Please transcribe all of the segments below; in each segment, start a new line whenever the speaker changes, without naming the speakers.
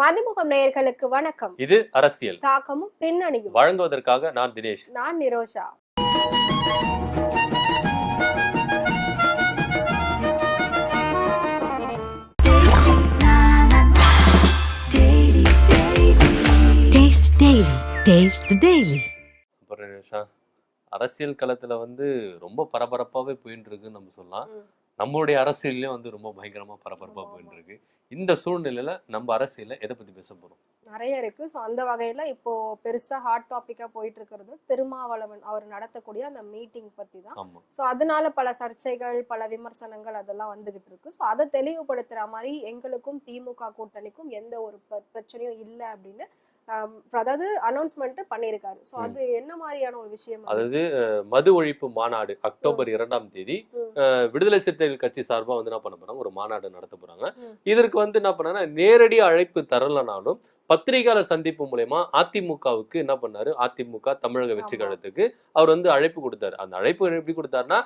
மதிமுகம் நேயர்களுக்கு வணக்கம்.
இது அரசியல்.
தாக்கமும் பின்னணியும்.
வழங்குவதற்காக நான் தினேஷ்.
நான் Nirosha.
Taste Daily. Taste the Daily.
அப்புறம் நிஷா அரசியல் களத்துல வந்து ரொம்ப பரபரப்பாவே போயிட்டு இருக்குன்னு நம்ம சொல்லலாம். நம்மளுடைய அரசியல்லையும் வந்து ரொம்ப பயங்கரமா பரபரப்பா போயிட்டு இருக்கு இந்த சூழ்நிலையில நம்ம அரசியல்ல எதை பத்தி பேச போறோம்?
நிறைய இருக்கு. ஸோ அந்த வகையில இப்போ பெருசா ஹாட் டாபிக்கா போயிட்டு இருக்கிறது திருமாவளவன் அவர் நடத்தக்கூடிய அந்த மீட்டிங் பத்தி தான் ஸோ அதனால பல சர்ச்சைகள் பல விமர்சனங்கள் அதெல்லாம் வந்துகிட்டு இருக்கு. ஸோ அதை தெளிவுபடுத்துற மாதிரி எங்களுக்கும் திமுக கூட்டணிக்கும் எந்த ஒரு பிர- பிரச்சனையும் இல்லை அப்படின்னு அதாவது அனௌன்ஸ்மெண்ட் பண்ணியிருக்காரு. ஸோ. அது என்ன மாதிரியான ஒரு விஷயம்? அது?
அதாவது மது ஒழிப்பு மாநாடு அக்டோபர் இரண்டாம் தேதி விடுதலை சிறுத்தைகள் கட்சி சார்பா வந்து என்ன பண்ண போறாங்க? ஒரு மாநாடு நடத்த போறாங்க. இதற்கு வந்து என்ன பண்ணாங்கன்னா நேரடி அழைப்பு தரலனாலும் பத்திரிகையாளர் சந்திப்பு மூலயமா அதிமுகவுக்கு என்ன பண்ணாரு? அதிமுக தமிழக வெற்றி. கழகத்துக்கு அவர் வந்து அழைப்பு கொடுத்தாரு. அந்த அழைப்பு எப்படி கொடுத்தாருன்னா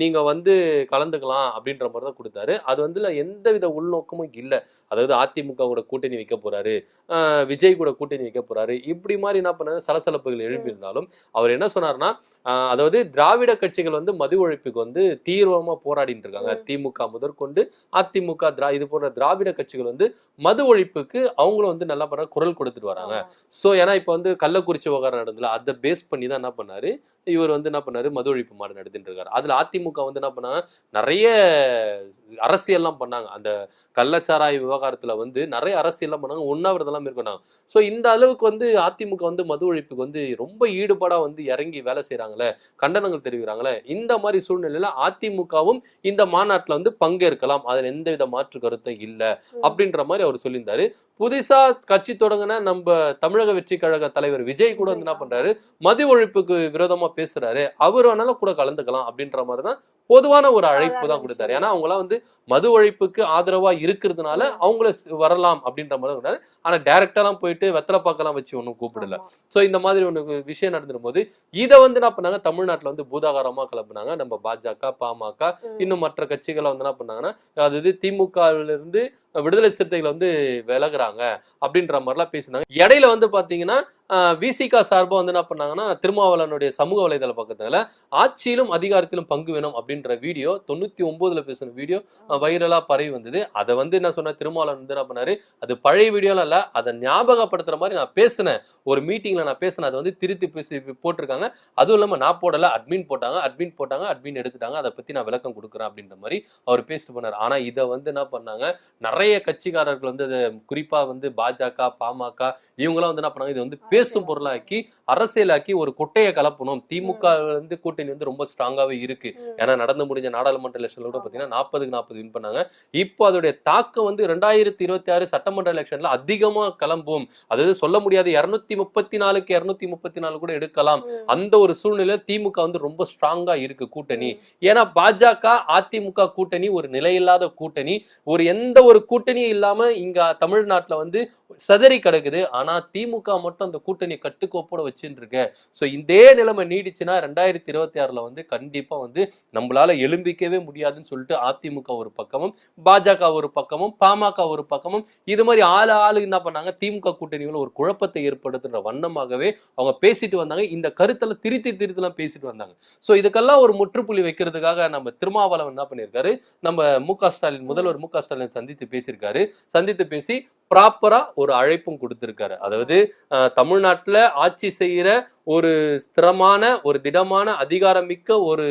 நீங்க வந்து கலந்துக்கலாம் அப்படின்ற மாதிரி தான் கொடுத்தாரு. அது வந்து இதுல எந்தவித உள்நோக்கமும் இல்லை. அதாவது அதிமுக கூட கூட்டணி வைக்க போறாரு விஜய் கூட கூட்டணி வைக்க போறாரு. இப்படி மாதிரி என்ன பண்ணாரு? சலசலப்புகள் எழுப்பி இருந்தாலும் அவர் என்ன சொன்னார்னா அதாவது திராவிட கட்சிகள் வந்து மது ஒழிப்புக்கு வந்து தீவிரமா போராடிட்டு இருக்காங்க. திமுக முதற்கொண்டு அதிமுக திரா இது போன்ற திராவிட கட்சிகள் வந்து மது ஒழிப்புக்கு அவங்களும் வந்து நல்லா பண்ண குரல் கொடுத்துட்டு வராங்க. ஸோ ஏன்னா இப்போ வந்து கள்ளக்குறிச்சி விவகாரம் நடந்ததுல அதை பேஸ் பண்ணி தான் என்ன பண்ணாரு? இவர் வந்து என்ன பண்ணாரு? மது ஒழிப்பு மாடு நடத்திட்டு இருக்காரு. அதுல அதிமுக வந்து என்ன பண்ணாங்க? நிறைய அரசியல்லாம் பண்ணாங்க. அந்த கள்ளச்சாராய விவகாரத்துல வந்து நிறைய அரசியல்லாம் பண்ணாங்க. உண்ணாவிரதெல்லாம் மேற்கொண்டாங்க. ஸோ இந்த அளவுக்கு வந்து அதிமுக வந்து மது ஒழிப்புக்கு வந்து ரொம்ப ஈடுபாடா வந்து இறங்கி வேலை செய்றாங்களே? கண்டனங்கள் தெரிவிக்கிறாங்களே? இந்த மாதிரி சூழ்நிலையில அதிமுகவும் இந்த மாநாட்டுல வந்து பங்கேற்கலாம். அதுல எந்தவித மாற்று கருத்தும் இல்ல. அப்படின்ற மாதிரி அவர் சொல்லியிருந்தாரு. புதுசா கட்சி தொடங்கின நம்ம தமிழக வெற்றி கழக தலைவர் விஜய் கூட வந்து என்ன பண்றாரு? மது ஒழிப்புக்கு விரோதமா பேசுறாரு. அவர் வேணாலும் கூட கலந்துக்கலாம் அப்படின்ற மாதிரி தான் பொதுவான ஒரு அழைப்பு தான் கொடுத்தாரு. ஏன்னா அவங்களாம் வந்து மது ஒழிப்புக்கு ஆதரவா இருக்கிறதுனால. அவங்கள ஸ் வரலாம் அப்படின்ற மாதிரி கொடுத்தாரு ஆனா டைரக்டாலாம் போயிட்டு வெத்தலை பாக்கெல்லாம் வச்சு ஒன்றும் கூப்பிடல. சோ இந்த மாதிரி ஒன்று விஷயம் நடந்துடும் போது இதை வந்து என்ன பண்ணாங்க தமிழ்நாட்டுல வந்து பூதாகாரமா கிளப்புனாங்க நம்ம பாஜக பாமக. இன்னும் மற்ற கட்சிகளை வந்து என்ன பண்ணாங்கன்னா அதாவது திமுகவில இருந்து விடுதலை சிறுத்தைகள் வந்து விலகுறாங்க அப்படின்ற மாதிரிலாம் பேசினாங்க இடையில வந்து பாத்தீங்கன்னா விசிகா சார்பாக வந்து என்ன பண்ணாங்கன்னா திருமாவளவனுடைய சமூக வலைதள பக்கத்தில் ஆட்சியிலும் அதிகாரத்திலும் பங்கு வேணும் அப்படின்ற வீடியோ தொண்ணூற்றி ஒம்போதில் பேசின வீடியோ வைரலாக பரவி வந்தது. அதை வந்து என்ன சொன்ன திருமாவளவன் வந்து என்ன பண்ணாரு? அது பழைய வீடியோலாம் இல்லை அதை ஞாபகப்படுத்துகிற மாதிரி நான் பேசினேன். ஒரு மீட்டிங்கில் நான் பேசினேன். அதை வந்து திருத்தி பேசி போட்டிருக்காங்க. அதுவும் இல்லாமல் நான் போடலை அட்மின் போட்டாங்க அட்மின் போட்டாங்க அட்மின் எடுத்துட்டாங்க. அதை பற்றி நான் விளக்கம் கொடுக்குறேன் அப்படின்ற மாதிரி அவர் பேசிட்டு போனார். ஆனால் இதை வந்து என்ன பண்ணாங்க? நிறைய கட்சிக்காரர்கள் வந்து அதை குறிப்பாக வந்து பாஜக பாமக இவங்களாம் வந்து என்ன பண்ணாங்க? இது வந்து பேசும் பொருளாக்கி அரசியலாக்கி ஒரு கொட்டையை கலப்பணும். திமுக வந்து கூட்டணி வந்து ரொம்ப ஸ்ட்ராங்காவே இருக்கு. ஏன்னா நடந்து முடிஞ்ச நாடாளுமன்ற எலெக்ஷன்ல கூட. பாத்தீங்கன்னா நாற்பதுக்கு நாற்பது வின் பண்ணாங்க. இப்போ அதோடைய தாக்கம் வந்து ரெண்டாயிரத்தி இருபத்தி ஆறு சட்டமன்ற எலெக்ஷன்ல அதிகமா கிளம்பும். அதாவது சொல்ல முடியாது. இருநூத்தி முப்பத்தி நாலுக்கு இருநூத்தி முப்பத்தி நாலு கூட எடுக்கலாம். அந்த ஒரு சூழ்நிலை திமுக வந்து ரொம்ப ஸ்ட்ராங்கா இருக்கு கூட்டணி. ஏன்னா பாஜக அதிமுக கூட்டணி ஒரு நிலையில்லாத கூட்டணி. ஒரு எந்த ஒரு கூட்டணியும் இல்லாம இங்க தமிழ்நாட்டுல வந்து சதறி கிடக்குது. ஆனா திமுக மட்டும் அந்த கூட்டணியை கட்டுக்கோப்போட வச்சுட்டு இருக்கு ஸோ இதே நிலைமை நீடிச்சுன்னா ரெண்டாயிரத்தி இருபத்தி ஆறுல வந்து கண்டிப்பா வந்து நம்மளால எழும்பிக்கவே முடியாதுன்னு சொல்லிட்டு அதிமுக ஒரு பக்கமும் பாஜக ஒரு பக்கமும் பாமக ஒரு பக்கமும் இது மாதிரி ஆளு ஆளு என்ன பண்ணாங்க? திமுக கூட்டணிகள் ஒரு குழப்பத்தை ஏற்படுத்துகிற வண்ணமாகவே அவங்க பேசிட்டு வந்தாங்க. இந்த கருத்தெல்லாம் திருத்தி திருத்திலாம் பேசிட்டு வந்தாங்க. ஸோ இதுக்கெல்லாம் ஒரு முற்றுப்புள்ளி வைக்கிறதுக்காக நம்ம திருமாவளவன் என்ன பண்ணியிருக்காரு? நம்ம மு ஸ்டாலின் முதல்வர் மு ஸ்டாலின் சந்தித்து பேசியிருக்காரு. சந்தித்து பேசி ப்ராப்பரா ஒரு அழைப்பும் கொடுத்திருக்காரு. அதாவது தமிழ்நாட்டுல ஆட்சி செய்யற ஒரு ஸ்திரமான ஒரு திடமான அதிகாரமிக்க ஒரு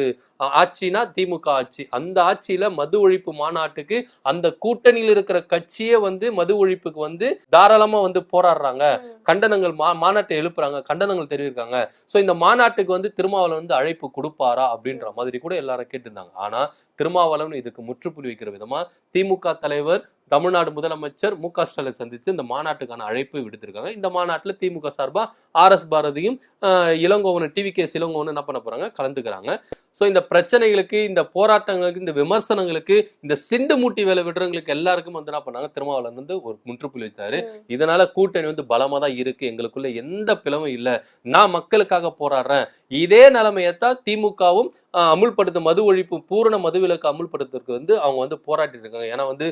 ஆட்சினா திமுக ஆட்சி. அந்த ஆட்சியில மது ஒழிப்பு மாநாட்டுக்கு அந்த கூட்டணியில் இருக்கிற கட்சியே வந்து மது ஒழிப்புக்கு வந்து தாராளமா வந்து போராடுறாங்க. கண்டனங்கள் மா மாநாட்டை எழுப்புறாங்க கண்டனங்கள் தெரிவிக்கிறாங்க. ஸோ இந்த மாநாட்டுக்கு வந்து திருமாவளவன் வந்து அழைப்பு கொடுப்பாரா அப்படின்ற மாதிரி கூட எல்லாரும் கேட்டிருந்தாங்க. ஆனா திருமாவளவன் இதுக்கு முற்றுப்புள்ளி வைக்கிற விதமா திமுக தலைவர் தமிழ்நாடு முதலமைச்சர் மு க ஸ்டாலின் சந்தித்து இந்த மாநாட்டுக்கான அழைப்பு விடுத்திருக்காங்க. இந்த மாநாட்டில் திமுக சார்பா ஆர் எஸ் பாரதியும் ஆஹ், இளங்கோவன் டிவி கே இளங்கோவன் என்ன பண்ண போறாங்க? கலந்துக்கிறாங்க. ஸோ இந்த பிரச்சனைகளுக்கு இந்த போராட்டங்களுக்கு இந்த விமர்சனங்களுக்கு இந்த சிண்டு மூட்டி வேலை விடுறவங்களுக்கு எல்லாருக்கும் வந்து என்ன பண்ணாங்க? திருமாவளவன் வந்து ஒரு முற்றுப்புள்ளி வைத்தாரு. இதனால கூட்டணி வந்து பலமா தான் இருக்கு. எங்களுக்குள்ள எந்த பிளவும் இல்ல. நான் மக்களுக்காக போராடுறேன். இதே நிலைமையத்தான் திமுகவும் அமுல்படுத்த மது ஒழிப்பு பூரண மதுவிலக்கு அமுல்படுத்துறதுக்கு வந்து அவங்க வந்து போராட்டிட்டு இருக்காங்க. ஏன்னா வந்து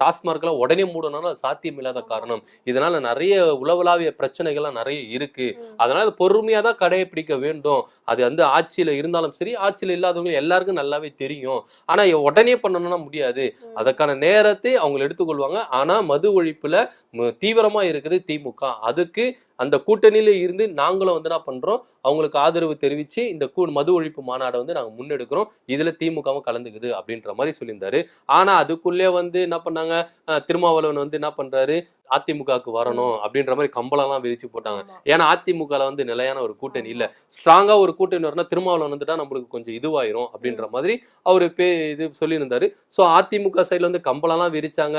டாஸ்மார்க்லாம் உடனே மூடணும்னா சாத்தியம் இல்லாத காரணம். இதனால நிறைய உலகளாவிய பிரச்சனைகள்லாம் நிறைய இருக்கு. அதனால பொறுமையா தான் கடைபிடிக்க வேண்டும். அது வந்து ஆட்சியில இருந்தாலும் சரி ஆட்சியில இல்லாதவங்க எல்லாருக்கும் நல்லாவே தெரியும். ஆனா உடனே பண்ணணும்னா முடியாது. அதற்கான நேரத்தை அவங்க எடுத்துக்கொள்வாங்க. ஆனா மது ஒழிப்புல ம- தீவிரமா இருக்குது திமுக. அதுக்கு அந்த கூட்டணியில இருந்து நாங்களும் வந்து என்ன பண்றோம்? அவங்களுக்கு ஆதரவு தெரிவிச்சு இந்த கூ மது ஒழிப்பு மாநாடை வந்து நாங்க முன்னெடுக்கிறோம். இதுல திமுகவும் கலந்துக்குது அப்படின்ற மாதிரி சொல்லியிருந்தாரு. ஆனா அதுக்குள்ளே வந்து என்ன பண்ணாங்க? திருமாவளவன் வந்து என்ன பண்றாரு? அதிமுகவுக்கு வரணும் அப்படின்ற மாதிரி கம்பளம்லாம் விரிச்சு போட்டாங்க. ஏன்னா அதிமுகல வந்து நிலையான ஒரு கூட்டணி இல்ல. ஸ்ட்ராங்கா ஒரு கூட்டணி வரணும் திருமாவளவன் வந்துட்டா நம்மளுக்கு கொஞ்சம் இதுவாயிரும் அப்படின்ற மாதிரி அவரு பே இது சொல்லியிருந்தாரு. ஸோ அதிமுக சைடுல வந்து கம்பளம்லாம் விரிச்சாங்க.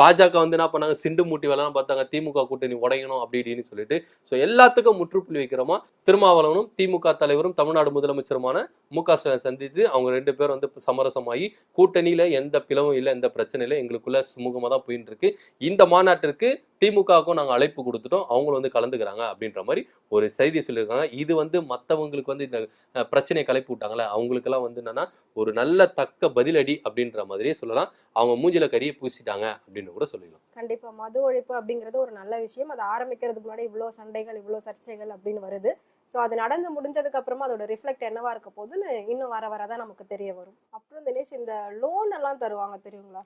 பாஜக வந்து என்ன பண்ணாங்க? சிண்டு மூட்டி வேலைலாம் பார்த்தாங்க. திமுக கூட்டணி உடையணும் அப்படி இப்படின்னு சொல்லிட்டு. ஸோ எல்லாத்துக்கும் முற்றுப்புள்ளி வைக்கிறோமா? திருமாவளவனும் திமுக தலைவரும் தமிழ்நாடு முதலமைச்சருமான மு க ஸ்டாலின் சந்தித்து அவங்க ரெண்டு பேரும் வந்து சமரசமாகி கூட்டணியில எந்த பிளவும் இல்லை எந்த பிரச்சனையும் இல்லை எங்களுக்குள்ள சுமூகமா தான் போயிட்டு இருக்கு இந்த மாநாட்டிற்கு திமுகவுக்கும் நாங்கள் அழைப்பு கொடுத்துட்டோம். அவங்களும் வந்து கலந்துக்கிறாங்க அப்படின்ற மாதிரி ஒரு செய்தி சொல்லியிருக்காங்க. இது வந்து மற்றவங்களுக்கு வந்து இந்த பிரச்சனையை கலைப்பு விட்டாங்களே அவங்களுக்கெல்லாம் வந்து என்னன்னா ஒரு நல்ல தக்க பதிலடி அப்படின்ற மாதிரியே சொல்லலாம். அவங்க மூஞ்சில கறியை பூசிட்டாங்க அப்படின்னு கூட சொல்லிடலாம்
கண்டிப்பா. மது ஒழிப்பு அப்படிங்கிறது ஒரு நல்ல விஷயம். அது ஆரம்பிக்கிறதுக்கு முன்னாடி இவ்வளோ சண்டைகள் இவ்வளோ சர்ச்சைகள் அப்படின்னு வருது. ஸோ அது நடந்து முடிஞ்சதுக்கு அப்புறமா அதோட ரிஃப்ளெக்ட் என்னவா இருக்க போகுதுன்னு இன்னும் வர வர தான் நமக்கு தெரிய வரும். அப்புறம் தினேஷ் இந்த லோன் எல்லாம் தருவாங்க தெரியுங்களா?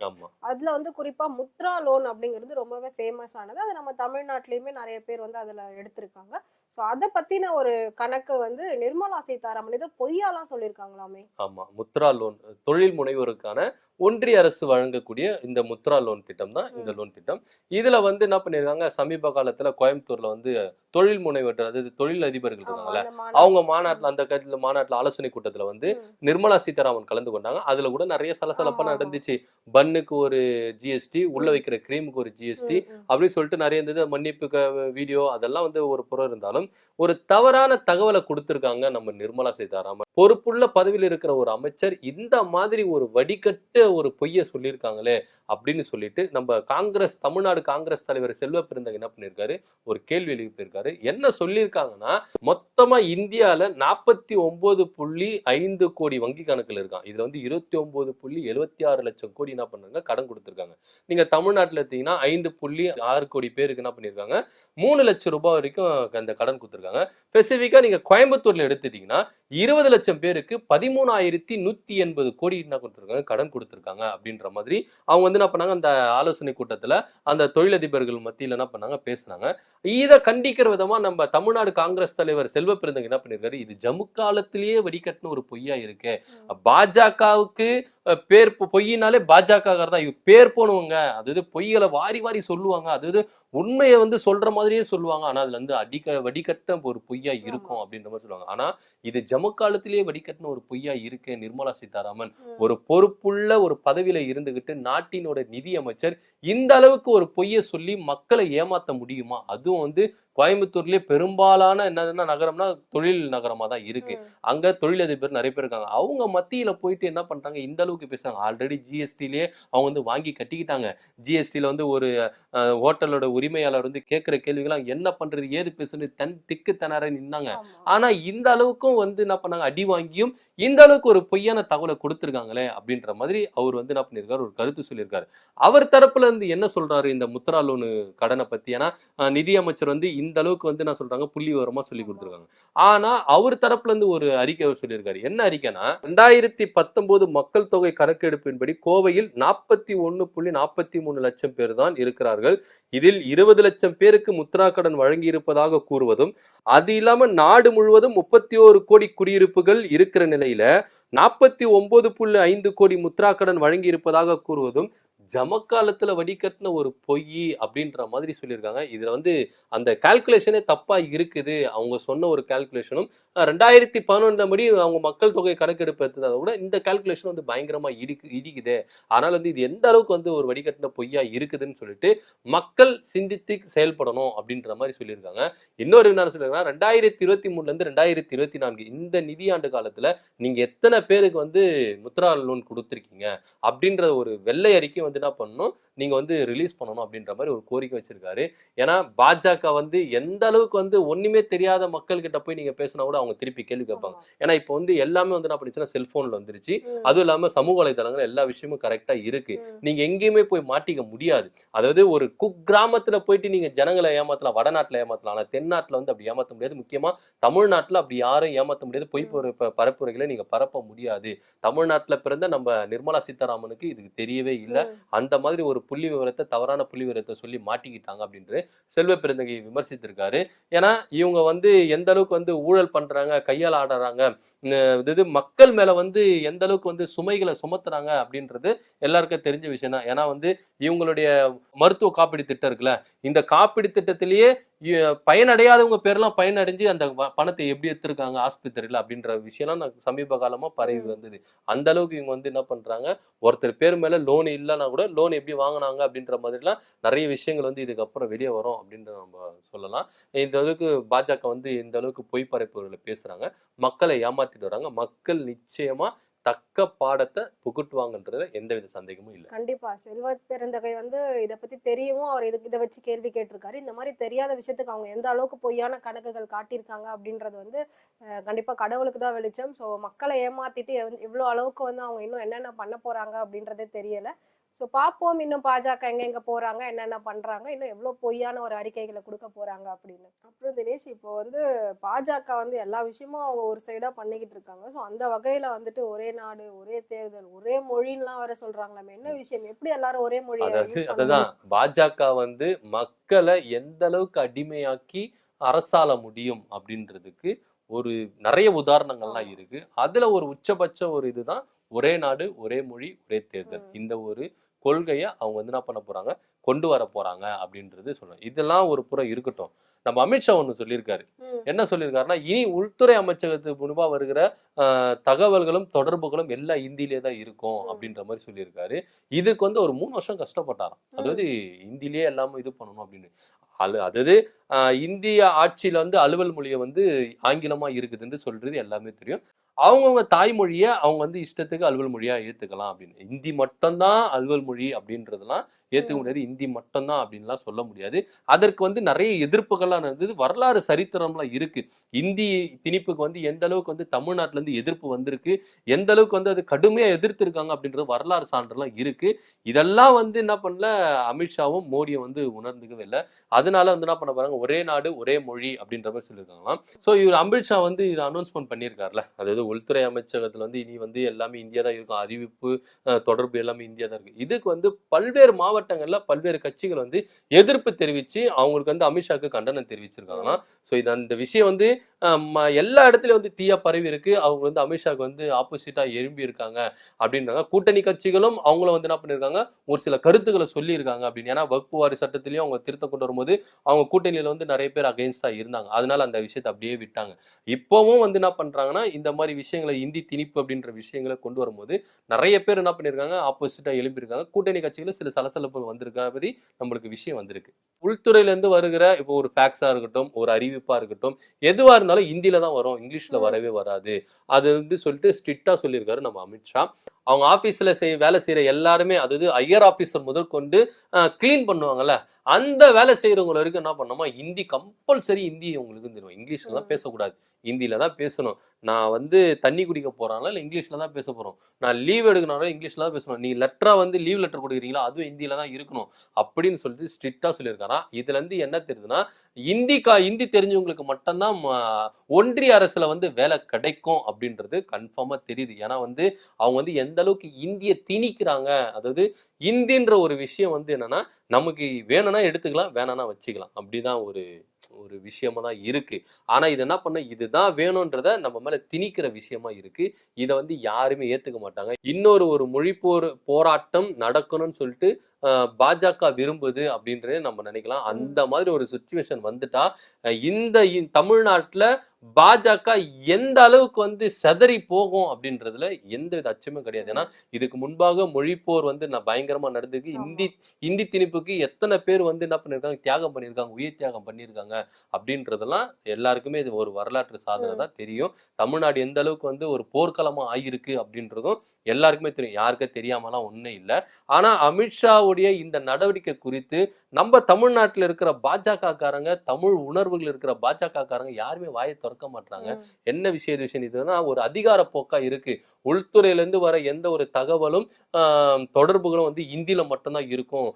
அதுல வந்து குறிப்பா முத்ரா லோன் அப்படிங்கிறது ரொம்பவே ஃபேமஸ் ஆனது. அது நம்ம தமிழ்நாட்டிலயுமே நிறைய பேர் வந்து அதுல எடுத்திருக்காங்க. ஸோ அதை பத்தின ஒரு கணக்கு வந்து நிர்மலா சீதாராமன் ஏதோ பொய்யாலாம் சொல்லியிருக்காங்களாமே.
ஆமா முத்ரா லோன் தொழில் முனைவோருக்கான ஒன்றிய அரசு வழங்கக்கூடிய இந்த முத்ரா லோன் திட்டம் தான் இந்த லோன் திட்டம் இதுல வந்து என்ன பண்ணிருக்காங்க சமீப காலத்துல கோயம்புத்தூர்ல வந்து தொழில் முனைவர் அதாவது தொழில் அதிபர்கள் இருக்காங்கல்ல. அவங்க மாநாட்டுல அந்த கட்சியில மாநாட்டுல ஆலோசனை கூட்டத்துல வந்து. நிர்மலா சீதாராமன் கலந்து கொண்டாங்க அதுல கூட நிறைய சலசலப்பா
ஆமா, ஆமா.
நடந்துச்சு பன்னுக்கு ஒரு ஜிஎஸ்டி உள்ள. வைக்கிற கிரீமுக்கு ஒரு ஜிஎஸ்டி. அப்படின்னு சொல்லிட்டு நிறைய இருந்தது மன்னிப்பு வீடியோ அதெல்லாம் வந்து ஒரு புறம் இருந்தாலும் ஒரு தவறான தகவலை கொடுத்திருக்காங்க நம்ம நிர்மலா சீதாராமன் பொறுப்புள்ள பதவியில் இருக்கிற ஒரு அமைச்சர் இந்த மாதிரி ஒரு வடிகட்ட ஒரு பொய்யை சொல்லியிருக்காங்களே அப்படின்னு சொல்லிட்டு நம்ம காங்கிரஸ் தமிழ்நாடு காங்கிரஸ் தலைவர் செல்வ பிறந்தங்க என்ன பண்ணியிருக்காரு? ஒரு கேள்வி எழுப்பியிருக்காரு. என்ன சொல்லியிருக்காங்கன்னா மொத்தமா இந்தியாவில் நாற்பத்தி ஒன்பது புள்ளி ஐந்து கோடி வங்கி கணக்கில் இருக்கான். இதுல வந்து இருபத்தி ஒன்பது புள்ளி எழுபத்தி ஆறு லட்சம் கோடி என்ன பண்ணாங்க கடன் கொடுத்திருக்காங்க. நீங்க தமிழ்நாட்டில் எடுத்தீங்கன்னா ஐந்து புள்ளி ஆறு கோடி பேருக்கு என்ன பண்ணியிருக்காங்க? மூணு லட்சம் ரூபாய் வரைக்கும் அந்த கடன் கொடுத்துருக்காங்க. ஸ்பெசிஃபிக்காக நீங்க கோயம்புத்தூர்ல எடுத்துட்டீங்கன்னா இருபது லட்சம் பேருக்கு பதிமூணாயிரத்தி நூத்தி எண்பது கோடி என்ன கொடுத்துருக்காங்க? கடன் கொடுத்துருக்காங்க. அப்படின்ற மாதிரி அவங்க வந்து என்ன பண்ணாங்க? அந்த ஆலோசனை கூட்டத்துல அந்த தொழிலதிபர்கள் மத்தியில என்ன பண்ணாங்க? பேசுனாங்க. இதை கண்டிக்கிற விதமா நம்ம தமிழ்நாடு காங்கிரஸ் தலைவர் செல்வ பெருந்தங்க என்ன பண்ணிருக்காரு? இது ஜம்மு காலத்திலேயே வெடிக்கட்டுன ஒரு பொய்யா இருக்கு. பாஜகவுக்கு பேர் பொய்யினாலே பாஜக தான் பேர் போனவங்க அதாவது பொய்களை வாரி வாரி சொல்லுவாங்க அதாவது உண்மையை வந்து சொல்ற மாதிரியே சொல்லுவாங்க. ஆனா அதுல வந்து அடிக்க வடிகட்ட ஒரு பொய்யா இருக்கும் அப்படின்ற மாதிரி சொல்லுவாங்க. ஆனா இது ஜம்மு காலத்திலேயே வடிகட்டின ஒரு பொய்யா இருக்கு நிர்மலா சீதாராமன். ஒரு பொறுப்புள்ள ஒரு பதவியில இருந்துகிட்டு நாட்டினோட நிதி அமைச்சர் இந்த அளவுக்கு ஒரு பொய்யை சொல்லி மக்களை ஏமாத்த முடியுமா? அதுவும் வந்து கோயம்புத்தூர்லயே பெரும்பாலான என்னதுன்னா நகரம்னா தொழில் நகரமா தான் இருக்கு. அங்க தொழிலதிபர் நிறைய பேர் இருக்காங்க. அவங்க மத்தியில போயிட்டு என்ன பண்றாங்க? இந்த அளவுக்கு பேசுறாங்க. ஆல்ரெடி ஜிஎஸ்டிலேயே அவங்க வந்து வாங்கி கட்டிக்கிட்டாங்க. ஜிஎஸ்டில வந்து ஒரு ஹோட்டலோட உரிமையாளர் வந்து கேட்கிற கேள்விகளாம் என்ன பண்றது? ஏது பேசுறது? தன் திக்கு தனர நின்னாங்க. ஆனா இந்த அளவுக்கும் வந்து என்ன பண்ணாங்க? அடி வாங்கியும் இந்த அளவுக்கு ஒரு பொய்யான தகவலை கொடுத்திருக்காங்களே அப்படின்ற மாதிரி அவர் வந்து என்ன பண்ணியிருக்காரு ஒரு கருத்து சொல்லியிருக்காரு. அவர் தரப்புல இருந்து என்ன சொல்றாரு இந்த முத்ரா லோனு கடனை பத்தி? ஏன்னா அஹ், நிதி அமைச்சர் வந்து இந்த அளவுக்கு வந்து என்ன சொல்றாங்க? புள்ளி விவரமா சொல்லி கொடுத்துருக்காங்க. ஆனா அவர் தரப்புல இருந்து ஒரு அறிக்கை அவர் சொல்லியிருக்காரு. என்ன அறிக்கைனா ரெண்டாயிரத்தி பத்தொன்பது மக்கள் தொகை கணக்கெடுப்பின்படி கோவையில் நாற்பத்தி ஒன்னு புள்ளி நாற்பத்தி மூணு லட்சம் பேர் தான் இருக்கிறார்கள். இதில் இருபது லட்சம் பேருக்கு முத்ரா கடன் வழங்கி இருப்பதாக கூறுவதும் அது இல்லாம நாடு முழுவதும் முப்பத்தி ஓரு கோடி குடியிருப்புகள் இருக்கிற நிலையில நாற்பத்தி ஒன்பது புள்ளி ஐந்து கோடி முத்ரா கடன் வழங்கி இருப்பதாக கூறுவதும் ஜமக்காலத்துல வடிகட்டின ஒரு பொய் அப்படின்ற மாதிரி சொல்லியிருக்காங்க. இதுல வந்து அந்த கால்குலேஷனே தப்பா இருக்குது. அவங்க சொன்ன ஒரு கால்குலேஷனும் ரெண்டாயிரத்தி பதினொன்றாம் படி அவங்க மக்கள் தொகை கணக்கெடுப்பு எடுத்ததாக கூட இந்த கால்குலேஷன் வந்து பயங்கரமா இடிக்கு இடிக்குது. அதனால வந்து இது எந்த அளவுக்கு வந்து ஒரு வடிகட்டின பொய்யா இருக்குதுன்னு சொல்லிட்டு மக்கள் சிந்தித்து செயல்படணும் அப்படின்ற மாதிரி சொல்லியிருக்காங்க. இன்னொரு என்ன சொல்லியிருக்காங்க ரெண்டாயிரத்தி இருபத்தி மூணுல இருந்து ரெண்டாயிரத்தி இருபத்தி நான்கு இந்த நிதியாண்டு காலத்துல நீங்க எத்தனை பேருக்கு வந்து முத்ரா லோன் கொடுத்துருக்கீங்க அப்படின்ற ஒரு வெள்ளை அறிக்கை வந்து என்ன பண்ணணும்? நீங்க வந்து ரிலீஸ் பண்ணணும் அப்படின்ற மாதிரி ஒரு கோரிக்கை வச்சிருக்காரு. ஏன்னா பாஜக வந்து எந்த அளவுக்கு வந்து ஒண்ணுமே தெரியாத மக்கள் கிட்ட போய் நீங்க பேசினா கூட அவங்க திருப்பி கேள்வி கேட்பாங்க. ஏன்னா இப்போ வந்து எல்லாமே வந்து என்ன பண்ணுச்சுன்னா செல்போன்ல வந்துருச்சு. அதுவும் இல்லாம சமூக வலைதளங்கள் எல்லா விஷயமும் கரெக்டா இருக்கு.
ம்.
நீங்க எங்கேயுமே போய் மாட்டிக்க முடியாது. அதாவது ஒரு குக் கிராமத்துல போயிட்டு நீங்க ஜனங்களை ஏமாத்தலாம் வடநாட்டுல ஏமாத்தலாம். ஆனா தென்னாட்டுல வந்து அப்படி ஏமாத்த முடியாது. முக்கியமா தமிழ்நாட்டுல அப்படி யாரும் ஏமாத்த முடியாது. பொய் பரப்புரைகளை நீங்க பரப்ப முடியாது. தமிழ்நாட்டுல பிறந்த நம்ம நிர்மலா சீதாராமனுக்கு இதுக்கு தெரியவே இல்லை. அந்த மாதிரி ஒரு புள்ளி விவரத்தை தவறான புள்ளி விவரத்தை சொல்லி மாட்டிக்கிட்டாங்க அப்படின்ட்டு செல்வ பெருந்தகையை விமர்சித்திருக்காரு. ஏன்னா இவங்க வந்து எந்த அளவுக்கு வந்து ஊழல் பண்றாங்க கையால் ஆடுறாங்க இது மக்கள் மேல வந்து எந்த அளவுக்கு வந்து சுமைகளை சுமத்துறாங்க அப்படின்றது எல்லாருக்கும் தெரிஞ்ச விஷயம் தான் ஏன்னா வந்து இவங்களுடைய மருத்துவ காப்பீடு திட்டம் இருக்குல்ல இந்த காப்பீடு திட்டத்திலேயே பயனடையாதவங்க பேர்லாம் பயனடைஞ்சு அந்த பணத்தை எப்படி எடுத்திருக்காங்க ஆஸ்பத்திரியில அப்படின்ற விஷயம்லாம் நான் சமீப காலமா பரவி. வந்தது. அந்த அளவுக்கு இவங்க வந்து என்ன பண்றாங்க ஒருத்தர் பேர் மேல லோன் இல்லைன்னா கூட லோன் எப்படி வாங்கினாங்க அப்படின்ற மாதிரிலாம் நிறைய விஷயங்கள் வந்து இதுக்கப்புறம் வெளியே வரும் அப்படின்ற நம்ம சொல்லலாம். இந்த அளவுக்கு பாஜக வந்து இந்த அளவுக்கு பொய் பரப்புகளை பேசுறாங்க. மக்களை ஏமாத்திட்டு வராங்க. மக்கள் நிச்சயமா தக்க பாடத்தை புகுட்டுவாங்கன்றதுல எந்தவித சந்தேகமும் இல்லை.
கண்டிப்பா. செல்வ பெருந்தகை வந்து இதை பத்தி தெரியவும் அவர் இதுக்கு இதை வச்சு கேள்வி கேட்டிருக்காரு. இந்த மாதிரி தெரியாத விஷயத்துக்கு அவங்க எந்த அளவுக்கு பொய்யான கணக்குகள் காட்டியிருக்காங்க அப்படின்றது வந்து கண்டிப்பா கடவுளுக்கு தான் வெளிச்சம். ஸோ மக்களை ஏமாத்திட்டு எவ்- அளவுக்கு வந்து அவங்க இன்னும் என்னென்ன பண்ண போறாங்க அப்படின்றதே தெரியல. ஸோ பார்ப்போம் இன்னும் பாஜக எங்க எங்க போறாங்க என்னென்ன பண்றாங்க இன்னும் எவ்வளவு பொய்யான ஒரு அறிக்கைகளை கொடுக்க போறாங்க அப்படின்னு. அப்புறம் தினேஷ் இப்போ வந்து பாஜக வந்து எல்லா விஷயமும் அவங்க ஒரு சைடா பண்ணிக்கிட்டு இருக்காங்க. ஸோ அந்த வகையில வந்துட்டு ஒரே நாடு ஒரே தேர்தல் ஒரே மொழின்னுலாம் வேற சொல்றாங்களாமே. என்ன விஷயம்? எப்படி எல்லாரும் ஒரே பண்ண
அதுதான். பாஜக வந்து மக்களை எந்த அளவுக்கு அடிமையாக்கி அரசாள முடியும் அப்படின்றதுக்கு ஒரு நிறைய உதாரணங்கள்லாம் இருக்கு. அதுல ஒரு உச்சபட்ச ஒரு இதுதான் ஒரே நாடு ஒரே மொழி ஒரே தேர்தல். இந்த ஒரு கொள்கையை அவங்க வந்து என்ன பண்ண போறாங்க? கொண்டு வர போறாங்க அப்படின்றது சொல்றேன் இதெல்லாம் ஒரு புறம் இருக்கட்டும். நம்ம அமித்ஷா ஒன்று சொல்லியிருக்காரு. என்ன சொல்லியிருக்காருன்னா இனி உள்துறை அமைச்சகத்துக்கு முன்பா வருகிற தகவல்களும் தொடர்புகளும் எல்லாம் இந்தியிலே தான் இருக்கும். அப்படின்ற மாதிரி சொல்லியிருக்காரு. இதுக்கு வந்து ஒரு மூணு வருஷம் கஷ்டப்பட்டாராம். அதாவது இந்தியிலேயே எல்லாமே இது பண்ணணும் அப்படின்னு. அது அதாவது இந்திய ஆட்சியில வந்து அலுவல் மொழியை வந்து ஆங்கிலமா இருக்குதுன்னு சொல்றது எல்லாமே தெரியும். அவங்கவுங்க தாய்மொழியை அவங்க வந்து இஷ்டத்துக்கு அலுவல் மொழியா ஏத்துக்கலாம் அப்படின்னு. இந்தி மட்டும்தான் அலுவல் மொழி அப்படின்றதெல்லாம் ஏத்துக்க
ம்.
முடியாது. இந்தி மட்டும்தான் அப்படின்லாம் சொல்ல முடியாது. அதற்கு வந்து நிறைய எதிர்ப்புகள்லாம் இருந்தது வரலாறு சரித்திரம்லாம் இருக்கு. இந்தி திணிப்புக்கு வந்து எந்த அளவுக்கு வந்து தமிழ்நாட்டுல இருந்து எதிர்ப்பு வந்திருக்கு எந்த அளவுக்கு வந்து அது கடுமையா எதிர்த்திருக்காங்க அப்படின்றது வரலாறு சான்றெல்லாம் இருக்கு. இதெல்லாம் வந்து என்ன பண்ணல அமித்ஷாவும் மோடியும் வந்து உணர்ந்துக்கவே இல்லை. அதனால வந்து என்ன பண்ண போறாங்க? ஒரே நாடு ஒரே மொழி அப்படின்ற மாதிரி சொல்லியிருக்காங்களாம். ஸோ இவர் அமித்ஷா வந்து இது அனௌன்ஸ்மெண்ட் பண்ணியிருக்காருல. அதாவது உள்துறை அமைச்சகத்தில் வந்து இனி வந்து எல்லாமே இந்தியா தான் இருக்கும். அறிவிப்பு தொடர்பு எல்லாமே இந்தியா தான் இருக்கு. இதுக்கு வந்து பல்வேறு மாவட்டங்களில் பல்வேறு கட்சிகள் வந்து எதிர்ப்பு தெரிவித்து அவங்களுக்கு வந்து அமித்ஷாக்கு கண்டனம் தெரிவிச்சிருக்காங்களாம் ஸோ இது அந்த விஷயம் வந்து ம- எல்லா இடத்துலையும் வந்து தீயா பரவி இருக்கு. அவங்க வந்து அமித்ஷாக்கு வந்து ஆப்போசிட்டாக எழும்பி இருக்காங்க அப்படின்றாங்க. கூட்டணி கட்சிகளும் அவங்கள வந்து என்ன பண்ணியிருக்காங்க ஒரு சில கருத்துக்களை சொல்லியிருக்காங்க அப்படின்னு. ஏன்னா வகுப்பு வாரி சட்டத்திலையும் அவங்க திருத்தம் கொண்டு வரும்போது அவங்க கூட்டணியில் வந்து நிறைய பேர் அகைன்ஸ்டா இருந்தாங்க. அதனால அந்த விஷயத்தை அப்படியே விட்டாங்க. இப்போவும் வந்து என்ன பண்ணுறாங்கன்னா இந்த மாதிரி விஷயங்களை இந்தி திணிப்பு அப்படின்ற விஷயங்களை கொண்டு வரும்போது நிறைய பேர் என்ன பண்ணிருக்காங்க? ஆப்போசிட்டா எழுப்பியிருக்காங்க கூட்டணி கட்சிகளும் சில சலசலப்புகள் வந்திருக்க மாதிரி நம்மளுக்கு விஷயம் வந்திருக்கு. உள்துறையில இருந்து வருகிற இப்போ ஒரு ஃபேக்ஸா இருக்கட்டும் ஒரு அறிவிப்பா இருக்கட்டும் எதுவா இருந்தாலும் இந்தியில தான் வரும். இங்கிலீஷ்ல. வரவே வராது. அது வந்து சொல்லிட்டு ஸ்ட்ரிக்டா சொல்லியிருக்காரு நம்ம அமித்ஷா அவங்க ஆபீஸ்ல செய் வேலை செய்யற எல்லாருமே அதாவது ஐயர் ஆபீசர் முதல் கொண்டு க்ளீன் பண்ணுவாங்கல்ல. அந்த வேலை செய்யறவங்க வரைக்கும் என்ன பண்ணோமா ஹிந்தி கம்பல்சரி ஹிந்தி உங்களுக்கு தெரியும். இங்கிலீஷ்ல தான். பேசக்கூடாது. ஹிந்தியில தான் பேசணும். நான் வந்து தண்ணி குடிக்க போறாங்களா இல்லை இங்கிலீஷ்ல தான் பேச போறோம். நான் லீவ் எடுக்கணும்னா இங்கிலீஷ்ல தான் பேசணும். நீ லெட்டரா வந்து லீவ் லெட்டர் கொடுக்குறீங்களா? அதுவும் ஹிந்தியில தான் இருக்கணும். அப்படின்னு சொல்லிட்டு ஸ்ட்ரிக்டா சொல்லியிருக்காராம் இதுல இருந்து என்ன தெரியுதுன்னா இந்தி கா இந்தி தெரிஞ்சவங்களுக்கு மட்டும்தான் ஒன்றிய அரசில் வந்து வேலை கிடைக்கும் அப்படின்றது கன்ஃபார்மாக தெரியுது. ஏன்னா வந்து அவங்க வந்து எந்த அளவுக்கு இந்தியை திணிக்கிறாங்க அதாவது இந்தின்ற ஒரு விஷயம் வந்து என்னன்னா நமக்கு வேணும்னா எடுத்துக்கலாம் வேணும்னா வச்சுக்கலாம். அப்படிதான் ஒரு ஒரு விஷயமா தான் இருக்கு. ஆனா இது என்ன பண்ண இதுதான் வேணும்ன்றத நம்ம மேல திணிக்கிற விஷயமா இருக்கு. இதை வந்து யாருமே ஏத்துக்க மாட்டாங்க. இன்னொரு ஒரு மொழிப்போர் போராட்டம் நடக்கணும்னு சொல்லிட்டு பாஜக விரும்புது அப்படின்றதே நம்ம நினைக்கலாம். அந்த மாதிரி ஒரு சுச்சுவேஷன் வந்துட்டா இந்த தமிழ்நாட்டுல பாஜக எந்த அளவுக்கு வந்து செதறி போகும் அப்படின்றதுல எந்த வித அச்சமே கிடையாது. ஏன்னா இதுக்கு முன்பாக மொழிப்போர் வந்து நான் பயங்கரமா நடந்திருக்கு.
ஆமா.
இந்தி இந்தி திணிப்புக்கு எத்தனை பேர் வந்து என்ன பண்ணிருக்காங்க தியாகம் பண்ணியிருக்காங்க உயிர் தியாகம் பண்ணியிருக்காங்க அப்படின்றதெல்லாம் எல்லாருக்குமே இது ஒரு வரலாற்று சாதனை. தான் தெரியும். தமிழ்நாடு எந்த அளவுக்கு வந்து ஒரு போர்க்களமா ஆகியிருக்கு அப்படின்றதும் எல்லாருக்குமே தெரியும். யாருக்கும் தெரியாமலாம் ஒன்றும் இல்லை. ஆனா அமித்ஷாவுடைய இந்த நடவடிக்கை குறித்து நம்ம தமிழ்நாட்டுல இருக்கிற பாஜக காரங்க தமிழ் உணர்வுகள் இருக்கிற பாஜக காரங்க யாருமே வாயை திறக்க மாட்டாங்க. என்ன விஷய விஷயம் இதுனா ஒரு அதிகார போக்கா இருக்கு. உள்துறையில இருந்து வர எந்த ஒரு தகவலும் தொடர்புகளும் வந்து இந்தியில மட்டும்தான் இருக்கும்.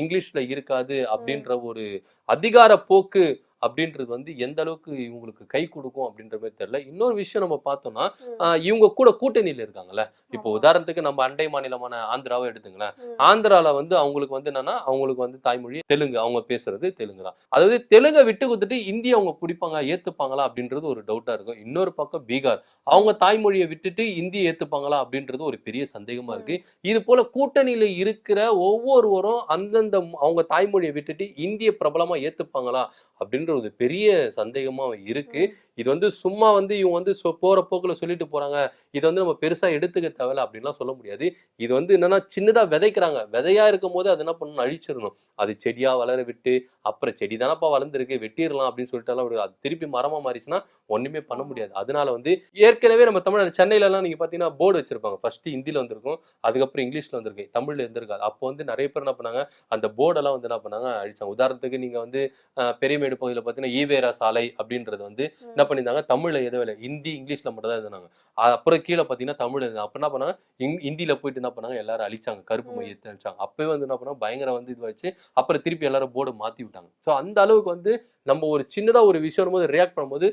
இங்கிலீஷ்ல இருக்காது அப்படின்ற ஒரு அதிகார போக்கு அப்படின்றது வந்து எந்த அளவுக்கு இவங்களுக்கு கை கொடுக்கும் அப்படின்ற மாதிரி தெரியல. இன்னொரு விஷயம் நம்ம பார்த்தோம்னா இவங்க கூட கூட்டணியில இருக்காங்கல்ல. இப்போ. உதாரணத்துக்கு நம்ம அண்டை மாநிலமான ஆந்திராவை எடுத்துங்களேன். ஆந்திரால வந்து அவங்களுக்கு வந்து என்னன்னா அவங்களுக்கு வந்து தாய்மொழி தெலுங்கு. அவங்க பேசுறது தெலுங்கு தான். அதாவது தெலுங்கை விட்டு கொடுத்துட்டு இந்தி அவங்க பிடிப்பாங்க ஏத்துப்பாங்களா அப்படின்றது ஒரு டவுட்டா இருக்கும். இன்னொரு பக்கம் பீகார். அவங்க தாய்மொழியை விட்டுட்டு இந்தியை ஏத்துப்பாங்களா அப்படின்றது ஒரு பெரிய சந்தேகமா இருக்கு. இது போல கூட்டணியில இருக்கிற ஒவ்வொருவரும் அந்தந்த அவங்க தாய்மொழியை விட்டுட்டு இந்திய பிரபலமா ஏத்துப்பாங்களா அப்படின்ற ஒரு பெரிய சந்தேகமா இருக்கு. இது வந்து சும்மா வந்து இவங்க வந்து போற போக்குல சொல்லிட்டு போறாங்க. இதை வந்து நம்ம பெருசா எடுத்துக்க தேவையில்ல அப்படின்லாம் சொல்ல முடியாது. இது வந்து என்னன்னா சின்னதா விதைக்கிறாங்க. விதையா இருக்கும் போது அது என்ன பண்ணணும்? அழிச்சிடணும். அது செடியா வளர விட்டு அப்புறம் செடி தானப்பா வளர்ந்துருக்கு வெட்டிடலாம் அப்படின்னு சொல்லிட்டாலும் அது திருப்பி மரமா மாறிச்சுன்னா ஒண்ணுமே பண்ண முடியாது. அதனால வந்து ஏற்கனவே நம்ம தமிழ்நாடு சென்னையில எல்லாம் நீங்க பாத்தீங்கன்னா போர்டு வச்சிருப்பாங்க. ஃபர்ஸ்ட் ஹிந்தில வந்திருக்கும் அதுக்கப்புறம் இங்கிலீஷ்ல வந்திருக்கு. தமிழ்ல இருந்திருக்காது. அப்போ வந்து நிறைய பேர் என்ன பண்ணாங்க? அந்த போர்டெல்லாம் வந்து என்ன பண்ணாங்க? அழிச்சாங்க. உதாரணத்துக்கு நீங்க வந்து பெரியமேடு பகுதியில் பார்த்தீங்கன்னா ஈவேரா சாலை அப்படின்றது வந்து என்ன பண்ணியிருந்தாங்க தமிழ்ல எதுவும் இல்லை. ஹிந்தி இங்கிலீஷ்ல மட்டும் தான் இருந்தாங்க அப்புறம் கீழே பார்த்தீங்கன்னா தமிழ் அப்போ என்ன பண்ணாங்க? இங் ஹிந்தியில போயிட்டு என்ன பண்ணாங்க? எல்லாரும் அழிச்சாங்க. கருப்பு. மையத்தை அழிச்சாங்க. அப்பவே வந்து என்ன பண்ணாங்க? பயங்கர வந்து இது வச்சு அப்புறம் திருப்பி எல்லாரும் போர்டு மாத்தி விட்டாங்க. ஸோ அந்த அளவுக்கு வந்து நம்ம ஒரு சின்னதாக ஒரு விஷயம் போது ரியாக்ட் பண்ணும்போது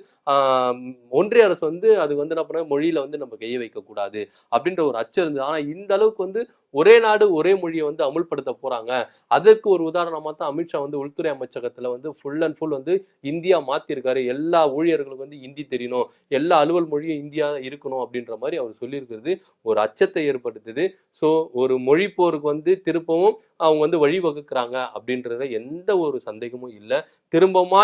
ஒன்றிய அரசு வந்து அது வந்து என்ன பண்ண மொழியில் வந்து நம்ம கையை வைக்கக்கூடாது அப்படின்ற ஒரு அச்சம் இருந்தது. ஆனால் இந்த அளவுக்கு வந்து ஒரே நாடு ஒரே மொழியை வந்து அமுல்படுத்த போறாங்க. அதற்கு ஒரு உதாரணமாக தான் அமித்ஷா வந்து உள்துறை அமைச்சகத்தில் வந்து ஃபுல் அண்ட் ஃபுல் வந்து இந்தியா மாத்திருக்காரு. எல்லா ஊழியர்களுக்கும் வந்து இந்தி தெரியணும். எல்லா அலுவல் மொழியும் இந்தியா இருக்கணும் அப்படின்ற மாதிரி அவர் சொல்லியிருக்கிறது. ஒரு அச்சத்தை ஏற்படுத்துது. ஸோ ஒரு மொழி போருக்கு வந்து திருப்பவும் அவங்க வந்து வழிவகுக்கிறாங்க அப்படின்றத எந்த ஒரு சந்தேகமும் இல்லை. திரும்பமா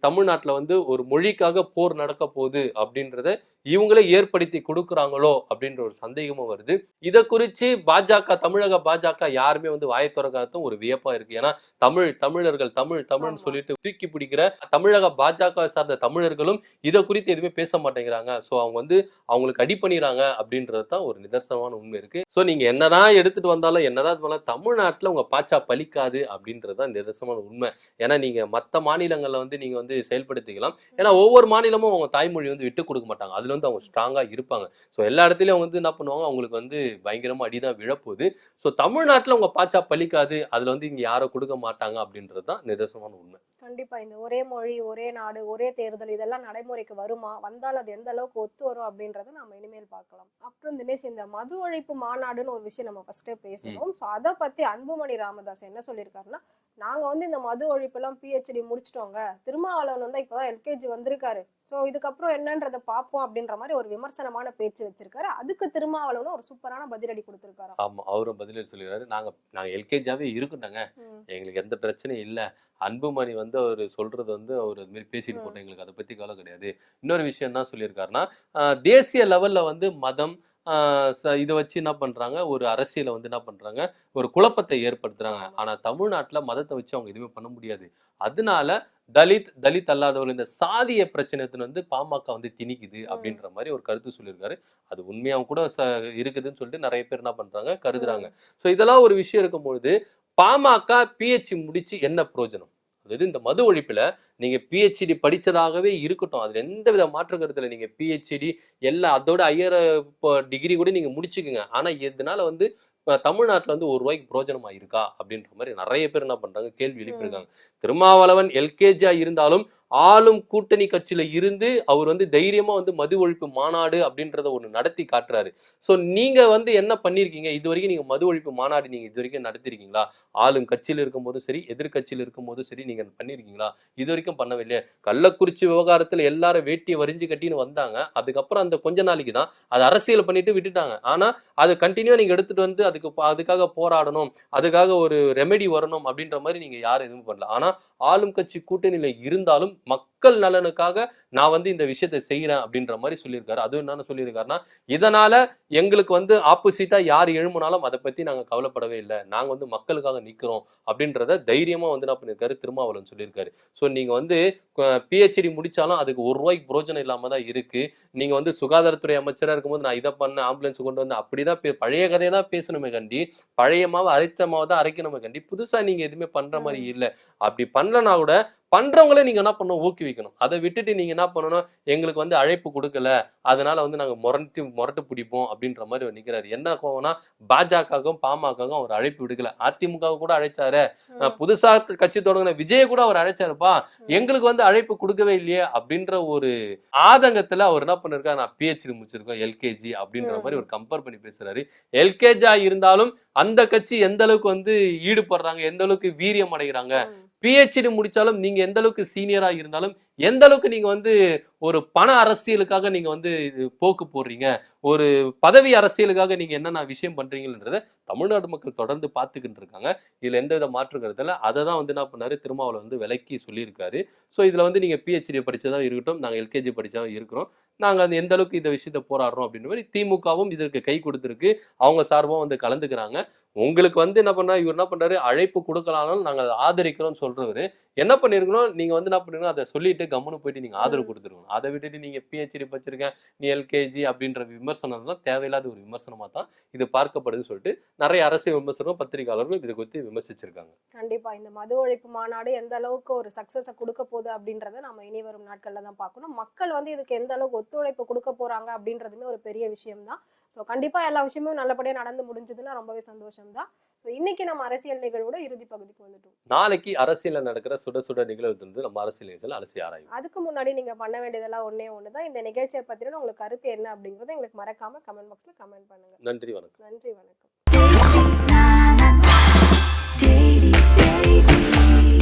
தமிழ்நாட்டில் வந்து ஒரு மொழிக்காக போர் நடக்க போகுது அப்படின்றத இவங்களே ஏற்படுத்தி கொடுக்குறாங்களோ அப்படின்ற ஒரு சந்தேகமும் வருது. இதை குறித்து பாஜக தமிழக பாஜக யாருமே வந்து வாயை திறக்காததும் ஒரு வியப்பா இருக்கு. ஏன்னா தமிழ் தமிழர்கள் தமிழ் தமிழ்னு. சொல்லிட்டு தூக்கி பிடிக்கிற தமிழக பாஜக சார்ந்த தமிழர்களும் இதை குறித்து எதுவுமே பேச மாட்டேங்கிறாங்க. ஸோ அவங்க வந்து அவங்களுக்கு அடி பண்ணிடுறாங்க அப்படின்றது தான் ஒரு நிதர்சனமான உண்மை இருக்கு. ஸோ நீங்க என்னதான் எடுத்துட்டு வந்தாலும் என்னதான் பண்ணாலும் தமிழ்நாட்டில் உங்க பாச்சா பலிக்காது அப்படின்றது தான் நிதர்சனமான உண்மை. ஏன்னா நீங்க மற்ற மாநிலங்கள்ல வந்து நீங்க வந்து செயல்படுத்திக்கலாம். ஏன்னா ஒவ்வொரு மாநிலமும் அவங்க தாய்மொழி வந்து விட்டு கொடுக்க மாட்டாங்க. அதுல வந்து அவங்க ஸ்ட்ராங்கா இருப்பாங்க. ஸோ எல்லா இடத்துலயும் அவங்க வந்து என்ன பண்ணுவாங்க? அவங்களுக்கு வந்து பயங்கரமா அடிதான் விழப்போகுது. ஸோ தமிழ்நாட்டில் உங்க பாச்சா பலிக்காது. அதுல வந்து இங்க யாரும் கொடுக்க மாட்டாங்க அப்படின்றது தான் நிதர்சனமான உண்மை.
கண்டிப்பா. இந்த ஒரே மொழி ஒரே நாடு ஒரே தேர்தல் இதெல்லாம் நடைமுறைக்கு வருமா? வந்தால் அது எந்த அளவுக்கு ஒத்து வரும் அப்படின்றத நம்ம இனிமேல் பார்க்கலாம். அப்புறம் தினேஷ் இந்த மது ஒழிப்பு மாநாடுன்னு ஒரு விஷயம் நம்ம ஃபர்ஸ்டே பேசணும். ஸோ அதை பத்தி அன்புமணி ராமதாஸ் என்ன சொல்லியிருக்காருன்னா நாங்க வந்து இந்த மது ஒழிப்பெல்லாம் பிஹெச்டி முடிச்சிட்டோங்க. திருமாவளவன் வந்து இப்பதான் எல்கேஜி வந்திருக்காரு. ஸோ இதுக்கப்புறம் என்னன்றதை பார்ப்போம் அப்படின்ற மாதிரி ஒரு விமர்சனமான பேச்சு வச்சிருக்காரு. அதுக்கு திருமாவளவனும் ஒரு சூப்பரான பதிலடி கொடுத்திருக்காரு
ஆமா அவரும் பதில் சொல்லிடுறாரு. நாங்க நாங்க எல்கேஜாவே இருக்கட்டோங்க எங்களுக்கு எந்த பிரச்சனையும் இல்லை. அன்புமணி வந்து அவர் சொல்றது வந்து அவர் இது மாதிரி பேசிட்டு. போட்டோம் எங்களுக்கு அதை பத்தி கவலை கிடையாது. இன்னொரு விஷயம் என்ன சொல்லியிருக்காருன்னா தேசிய லெவல்ல வந்து மதம் இதை வச்சு என்ன பண்றாங்க? ஒரு அரசியலை வந்து என்ன பண்றாங்க? ஒரு குழப்பத்தை ஏற்படுத்துறாங்க.
ஆமா.
ஆனா தமிழ்நாட்டுல மதத்தை வச்சு அவங்க எதுவுமே பண்ண முடியாது. அதனால தலித் தலித் அல்லாதவர்கள் இந்த சாதிய பிரச்சனை வந்து பாமக வந்து திணிக்குது அப்படின்ற மாதிரி ஒரு கருத்து சொல்லியிருக்காரு. அது உண்மையாவும் கூட இருக்குதுன்னு சொல்லிட்டு நிறைய பேர் என்ன பண்றாங்க? கருதுறாங்க. ஸோ இதெல்லாம் ஒரு விஷயம் இருக்கும்பொழுது பாமக பிஹெச்டி முடிச்சு என்ன பிரயோஜனம்? அதாவது இந்த மது ஒழிப்புல நீங்க பிஹெச்டி படிச்சதாகவே இருக்கட்டும். அதுல எந்த வித மாற்று கருத்துல நீங்க பிஹெச்டி எல்லா அதோட ஹையர் டிகிரி கூட நீங்க முடிச்சுக்குங்க. ஆனா இதனால வந்து தமிழ்நாட்டுல வந்து ஒரு ரூபாய்க்கு பிரயோஜனமா இருக்கா? அப்படின்ற மாதிரி நிறைய பேர் என்ன பண்றாங்க கேள்வி எழுப்பியிருக்காங்க. திருமாவளவன் எல்கேஜியா இருந்தாலும் ஆளும் கூட்டணி கட்சியில இருந்து அவர் வந்து தைரியமா வந்து மது ஒழிப்பு மாநாடு அப்படின்றத ஒண்ணு நடத்தி காட்டுறாரு. சோ நீங்க வந்து என்ன பண்ணிருக்கீங்க? இது வரைக்கும் நீங்க மது ஒழிப்பு மாநாடு நீங்க இது வரைக்கும் நடத்திருக்கீங்களா? ஆளும் கட்சியில இருக்கும் போதும் சரி எதிர்கட்சியில இருக்கும் போதும் சரி நீங்க பண்ணிருக்கீங்களா? இது வரைக்கும் பண்ணவில்லையே. கள்ளக்குறிச்சி விவகாரத்துல எல்லாரும் வேட்டியை வரிஞ்சு கட்டின்னு வந்தாங்க. அதுக்கப்புறம் அந்த கொஞ்ச நாளைக்கு தான் அது அரசியல் பண்ணிட்டு விட்டுட்டாங்க. ஆனா அது கண்டினியூ நீங்க எடுத்துட்டு வந்து அதுக்கு அதுக்காக போராடணும் அதுக்காக ஒரு ரெமெடி வரணும் அப்படின்ற மாதிரி நீங்க யாரும் எதுவும் பண்ணல. ஆனா ஆளும் கட்சி கூட்டணியில இருந்தாலும் மக்கள் நலனுக்காக நான் வந்து இந்த விஷயத்தை செய்யறேன் அப்படின்ற மாதிரி சொல்லியிருக்காரு. அதுவும் என்னன்னு சொல்லியிருக்காருன்னா இதனால எங்களுக்கு வந்து ஆப்போசிட்டா யார் எழும்பினாலும் அதை பத்தி நாங்க கவலைப்படவே இல்லை. நாங்க வந்து மக்களுக்காக நிக்கிறோம் அப்படின்றத தைரியமா வந்து என்ன பண்ணியிருக்காரு? திருமாவளவன் சொல்லியிருக்காரு. ஸோ நீங்க வந்து பிஹெச்டி முடிச்சாலும் அதுக்கு ஒரு ரூபாய்க்கு பிரோஜனம் இல்லாம தான் இருக்கு. நீங்க வந்து சுகாதாரத்துறை அமைச்சரா இருக்கும்போது நான் இதை பண்ண ஆம்புலன்ஸ் கொண்டு வந்து அப்படிதான் பே- பழைய கதையை தான் பேசணுமே கண்டி. பழைய மாவு அரைத்த மாவு தான் அரைக்கணுமே கண்டி. புதுசா நீங்க எதுவுமே பண்ற மாதிரி இல்ல. அப்படி பண்ணலனா கூட பண்றவங்களே நீங்க என்ன பண்ணணும்? ஊக்குவிக்கணும். அதை விட்டுட்டு நீங்க என்ன பண்ணணும்? எங்களுக்கு வந்து அழைப்பு கொடுக்கல. அதனால வந்து நாங்க முரட்டு முரட்டு பிடிப்போம் அப்படின்ற மாதிரி அவர் நிக்கிறாரு. என்ன கோவம்னா பாஜகவுக்கும் பாமகவுக்கும் அவர் அழைப்பு விடுக்கல. அதிமுக கூட அழைச்சாரு. புதுசா கட்சி தொடங்கின விஜய கூட அவர் அழைச்சாருப்பா. எங்களுக்கு வந்து அழைப்பு கொடுக்கவே இல்லையே அப்படின்ற ஒரு ஆதங்கத்துல அவர் என்ன பண்ணிருக்காரு? நான் பிஹெச்டி முடிச்சிருக்கோம் எல்கேஜி அப்படின்ற மாதிரி ஒரு கம்பேர் பண்ணி பேசுறாரு. எல்கேஜா இருந்தாலும் அந்த கட்சி எந்த அளவுக்கு வந்து ஈடுபடுறாங்க எந்த அளவுக்கு வீரியம் அடைகிறாங்க பிஹெச்டி முடிச்சாலும் நீங்க எந்த அளவுக்கு சீனியரா இருந்தாலும் எந்த அளவுக்கு நீங்க வந்து ஒரு பண அரசியலுக்காக நீங்க வந்து இது போக்கு போடுறீங்க? ஒரு பதவி அரசியலுக்காக நீங்க என்னென்ன விஷயம் பண்றீங்கன்றத தமிழ்நாடு மக்கள் தொடர்ந்து பார்த்துக்கிட்டு இருக்காங்க. இதுல எந்த வித மாற்று கருத்துல அதை தான் வந்து என்ன பண்ணாரு? திருமாவளவன் வந்து விலக்கி சொல்லியிருக்காரு. ஸோ இதுல வந்து நீங்க பிஹெச்டி படிச்சதா இருக்கட்டும் நாங்கள் எல்கேஜி படிச்சதா இருக்கிறோம். நாங்கள் அந்த எந்த அளவுக்கு இந்த விஷயத்த போராடுறோம் அப்படின்ற மாதிரி திமுகவும் இதற்கு கை கொடுத்துருக்கு. அவங்க சார்பாக வந்து கலந்துக்கிறாங்க. உங்களுக்கு வந்து என்ன பண்ணா இவர் என்ன பண்றாரு? அழைப்பு கொடுக்கலாம்னாலும் நாங்கள் அதை ஆதரிக்கிறோம்னு சொல்றவரு. என்ன பண்ணிருக்கணும் நீங்க வந்து என்ன பண்ணுங்க அதை சொல்லிட்டு கம்முன்னு போயிட்டு நீங்க ஆதரவு கொடுத்துருக்கணும். அதை விட்டுட்டு நீங்க பிஹெச்டி படிச்சிருக்கேன் நீ எல்கேஜி அப்படின்ற விமர்சனம்லாம் தேவையில்லாத ஒரு விமர்சனமா தான் இது பார்க்கப்படுதுன்னு சொல்லிட்டு நிறைய அரசியல் விமர்சனம் பத்திரிகையாளர்கள் இதை குறித்து விமர்சிச்சிருக்காங்க.
கண்டிப்பா. இந்த மது ஒழிப்பு மாநாடு எந்த அளவுக்கு ஒரு சக்சஸை கொடுக்க போகுது அப்படின்றத நம்ம இனி வரும் நாட்கள்ல தான் பார்க்கணும். மக்கள் வந்து இதுக்கு எந்த அளவுக்கு ஒத்துழைப்பு கொடுக்க போறாங்க அப்படின்றதுமே ஒரு பெரிய விஷயம் தான் ஸோ கண்டிப்பா எல்லா விஷயமும் நல்லபடியா நடந்து முடிஞ்சதுன்னா ரொம்பவே சந்தோஷம் தான் ஸோ இன்னைக்கு நம்ம அரசியல் நிகழ்வோட இறுதி பகுதிக்கு வந்துட்டோம்.
நாளைக்கு அரசியல்ல நடக்கிற சுட சுட நிகழ்வு வந்து நம்ம அரசியல் நிகழ்ச்சியில் அலசி ஆராயும்.
அதுக்கு முன்னாடி நீங்க பண்ண வேண்டியதெல்லாம் ஒண்ணே ஒன்று தான் இந்த நிகழ்ச்சியை பத்தின உங்களுக்கு கருத்து என்ன அப்படிங்கறத எங்களுக்கு மறக்காம கமெண்ட் பாக்ஸ்ல கமெண்ட் பண்ணுங்க.
நன்றி வணக்கம்.
நன்றி வணக்கம்.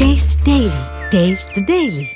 Taste Daily. Taste the Daily.